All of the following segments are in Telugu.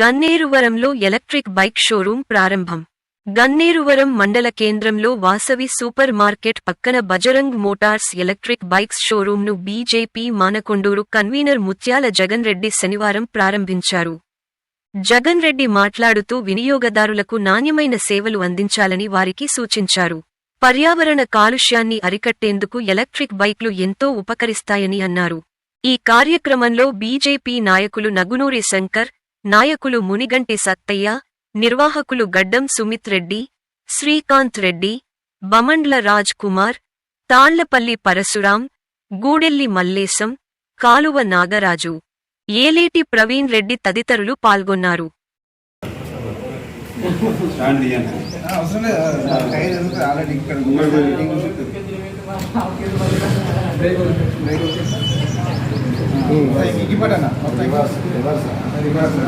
గన్నేరువరంలో ఎలక్ట్రిక్ బైక్ షోరూం ప్రారంభం. గన్నేరువరం మండల కేంద్రంలో వాసవి సూపర్ మార్కెట్ పక్కన బజరంగ్ మోటార్స్ ఎలక్ట్రిక్ బైక్స్ షోరూంను బీజేపీ మానకొండూరు కన్వీనర్ ముత్యాల జగన్ రెడ్డి శనివారం ప్రారంభించారు. జగన్ రెడ్డి మాట్లాడుతూ వినియోగదారులకు నాణ్యమైన సేవలు అందించాలని వారికి సూచించారు. పర్యావరణ కాలుష్యాన్ని అరికట్టేందుకు ఎలక్ట్రిక్ బైక్లు ఎంతో ఉపకరిస్తాయని అన్నారు. ఈ కార్యక్రమంలో బీజేపీ నాయకులు నగునూరి శంకర్ నాయకులు మునిగంటి సత్తయ్య నిర్వాహకులు గడ్డం సుమిత్ రెడ్డి శ్రీకాంత్ రెడ్డి బమండ్ల రాజ్ కుమార్ తాళ్ళపల్లి పరశురాం గూడెల్లి మల్లేశం కాలువ నాగరాజు ఏలేటి ప్రవీణ్ రెడ్డి తదితరులు పాల్గొన్నారు. అవసరం లేదు ఆల్రెడీ ఇక్కడ ఇవ్వడన్నా reverse reverse reverse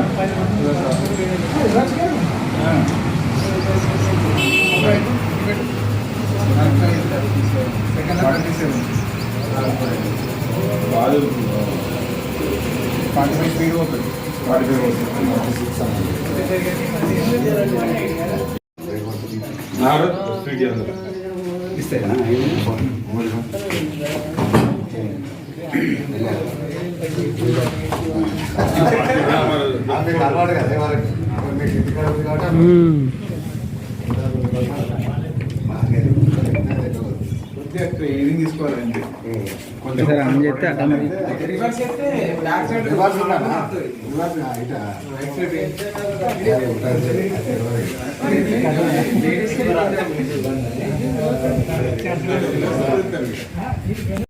second forty five పోతుంది నాడు చేయాలి ఇస్తాయి రివర్స్ చేస్తే back side reverse right side